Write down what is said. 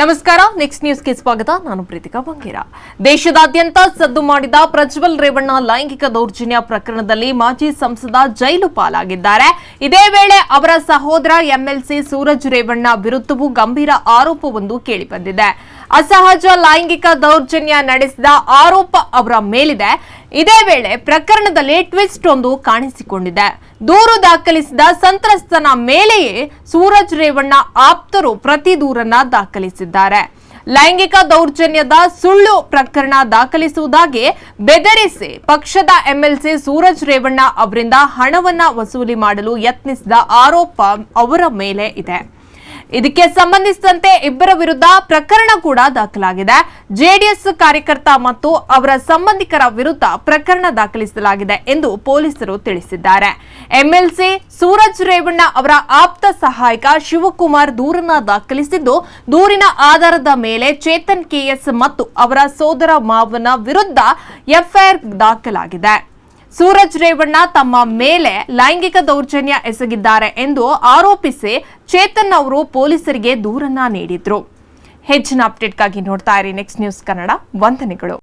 ನಮಸ್ಕಾರ ನೆಕ್ಸ್ಟ್ ನ್ಯೂಸ್ಗೆ ಸ್ವಾಗತ. ನಾನು ಪ್ರೀತಿಕಾ ಬಂಗೇರ. ದೇಶದಾದ್ಯಂತ ಸದ್ದು ಮಾಡಿದ ಪ್ರಜ್ವಲ್ ರೇವಣ್ಣ ಲೈಂಗಿಕ ದೌರ್ಜನ್ಯ ಪ್ರಕರಣದಲ್ಲಿ ಮಾಜಿ ಸಂಸದ ಜೈಲು ಪಾಲಾಗಿದ್ದಾರೆ. ಇದೇ ವೇಳೆ ಅವರ ಸಹೋದರ ಎಂಎಲ್ಸಿ ಸೂರಜ್ ರೇವಣ್ಣ ವಿರುದ್ಧವೂ ಗಂಭೀರ ಆರೋಪವೊಂದು ಕೇಳಿಬಂದಿದೆ. ಅಸಹಜ ಲೈಂಗಿಕ ದೌರ್ಜನ್ಯ ನಡೆಸಿದ ಆರೋಪ ಅವರ ಮೇಲಿದೆ. ಇದೇ ವೇಳೆ ಪ್ರಕರಣದಲ್ಲಿ ಟ್ವಿಸ್ಟ್ ಒಂದು ಕಾಣಿಸಿಕೊಂಡಿದೆ. ದೂರು ದಾಖಲಿಸಿದ ಸಂತ್ರಸ್ತನ ಮೇಲೆಯೇ ಸೂರಜ್ ರೇವಣ್ಣ ಆಪ್ತರು ಪ್ರತಿ ದೂರನ್ನ ದಾಖಲಿಸಿದ್ದಾರೆ. ಲೈಂಗಿಕ ದೌರ್ಜನ್ಯದ ಸುಳ್ಳು ಪ್ರಕರಣ ದಾಖಲಿಸುವುದಾಗಿ ಬೆದರಿಸಿ ಪಕ್ಷದ ಎಂಎಲ್ಸಿ ಸೂರಜ್ ರೇವಣ್ಣ ಅವರಿಂದ ಹಣವನ್ನ ವಸೂಲಿ ಮಾಡಲು ಯತ್ನಿಸಿದ ಆರೋಪ ಅವರ ಮೇಲೆ ಇದೆ. ಇದಕ್ಕೆ ಸಂಬಂಧಿಸಿದಂತೆ ಇಬ್ಬರ ವಿರುದ್ಧ ಪ್ರಕರಣ ಕೂಡ ದಾಖಲಾಗಿದೆ. ಜೆಡಿಎಸ್ ಕಾರ್ಯಕರ್ತ ಮತ್ತು ಅವರ ಸಂಬಂಧಿಕರ ವಿರುದ್ಧ ಪ್ರಕರಣ ದಾಖಲಿಸಲಾಗಿದೆ ಎಂದು ಪೊಲೀಸರು ತಿಳಿಸಿದ್ದಾರೆ. ಎಂಎಲ್ಸಿ ಸೂರಜ್ ರೇವಣ್ಣ ಅವರ ಆಪ್ತ ಸಹಾಯಕ ಶಿವಕುಮಾರ್ ದೂರನ್ನ ದಾಖಲಿಸಿದ್ದು, ದೂರಿನ ಆಧಾರದ ಮೇಲೆ ಚೇತನ್ ಕೆಎಸ್ ಮತ್ತು ಅವರ ಸೋದರ ಮಾವನ ವಿರುದ್ಧ ಎಫ್ಐಆರ್ ದಾಖಲಾಗಿದೆ. ಸೂರಜ್ ರೇವಣ್ಣ ತಮ್ಮ ಮೇಲೆ ಲೈಂಗಿಕ ದೌರ್ಜನ್ಯ ಎಸಗಿದ್ದಾರೆ ಎಂದು ಆರೋಪಿಸಿ ಚೇತನ್ ಅವರು ಪೊಲೀಸರಿಗೆ ದೂರನ್ನ ನೀಡಿದ್ರು. ಹೆಚ್ಚಿನ ಅಪ್ಡೇಟ್ಗಾಗಿ ನೋಡ್ತಾ ಇರಿ. ನೆಕ್ಸ್ಟ್ ನ್ಯೂಸ್ ಕನ್ನಡ ವಂದನೆಗಳು.